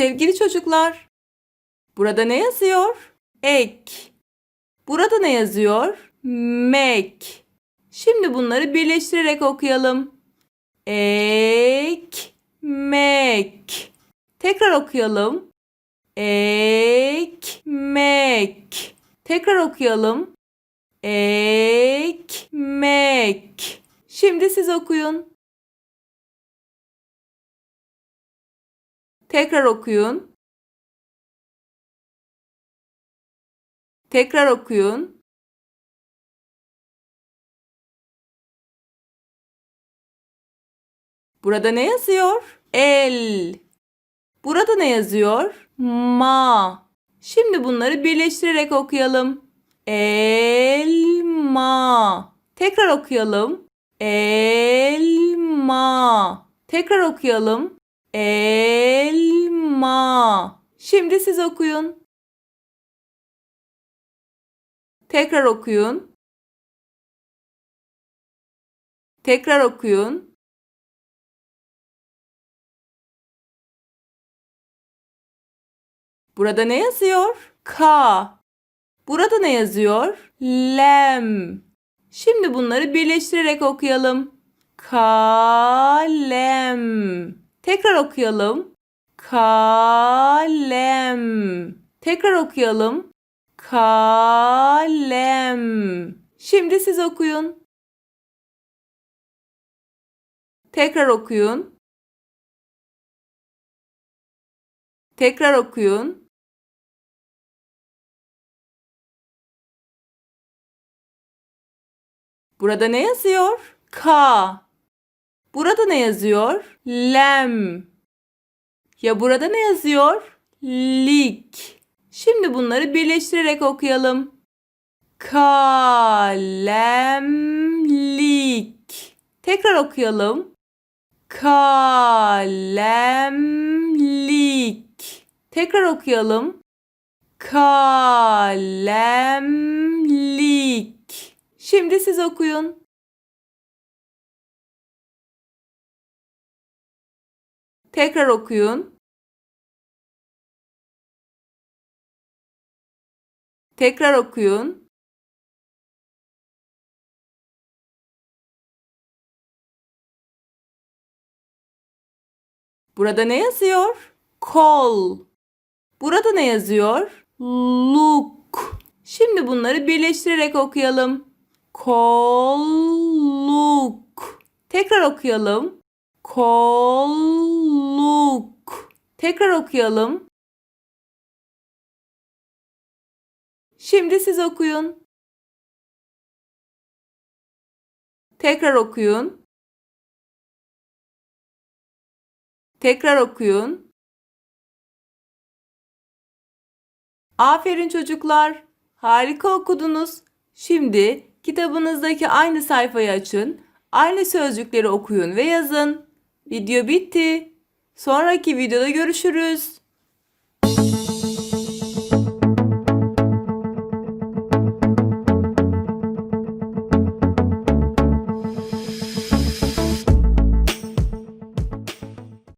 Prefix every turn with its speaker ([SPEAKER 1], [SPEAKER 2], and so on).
[SPEAKER 1] Sevgili çocuklar, burada ne yazıyor? Ek. Burada ne yazıyor? Mek. Şimdi bunları birleştirerek okuyalım. Ekmek. Tekrar okuyalım. Ekmek. Tekrar okuyalım. Ekmek. Şimdi siz okuyun. Tekrar okuyun. Tekrar okuyun. Burada ne yazıyor? El. Burada ne yazıyor? Ma. Şimdi bunları birleştirerek okuyalım. Elma. Tekrar okuyalım. Elma. Tekrar okuyalım. Elma. Şimdi siz okuyun. Tekrar okuyun. Tekrar okuyun. Burada ne yazıyor? Ka. Burada ne yazıyor? Lem. Şimdi bunları birleştirerek okuyalım. Kalem. Tekrar okuyalım. Kalem. Tekrar okuyalım. Kalem. Şimdi siz okuyun. Tekrar okuyun. Tekrar okuyun. Burada ne yazıyor? Ka. Burada ne yazıyor? Lem. Ya burada ne yazıyor? Lik. Şimdi bunları birleştirerek okuyalım. Kalemlik. Tekrar okuyalım. Kalemlik. Tekrar okuyalım. Kalemlik. Şimdi siz okuyun. Tekrar okuyun. Tekrar okuyun. Burada ne yazıyor? Kol. Burada ne yazıyor? Look. Şimdi bunları birleştirerek okuyalım. Kolluk. Tekrar okuyalım. Kolluk. Tekrar okuyalım. Şimdi siz okuyun. Tekrar okuyun. Tekrar okuyun. Aferin çocuklar. Harika okudunuz. Şimdi kitabınızdaki aynı sayfayı açın. Aynı sözcükleri okuyun ve yazın. Video bitti. Sonraki videoda görüşürüz.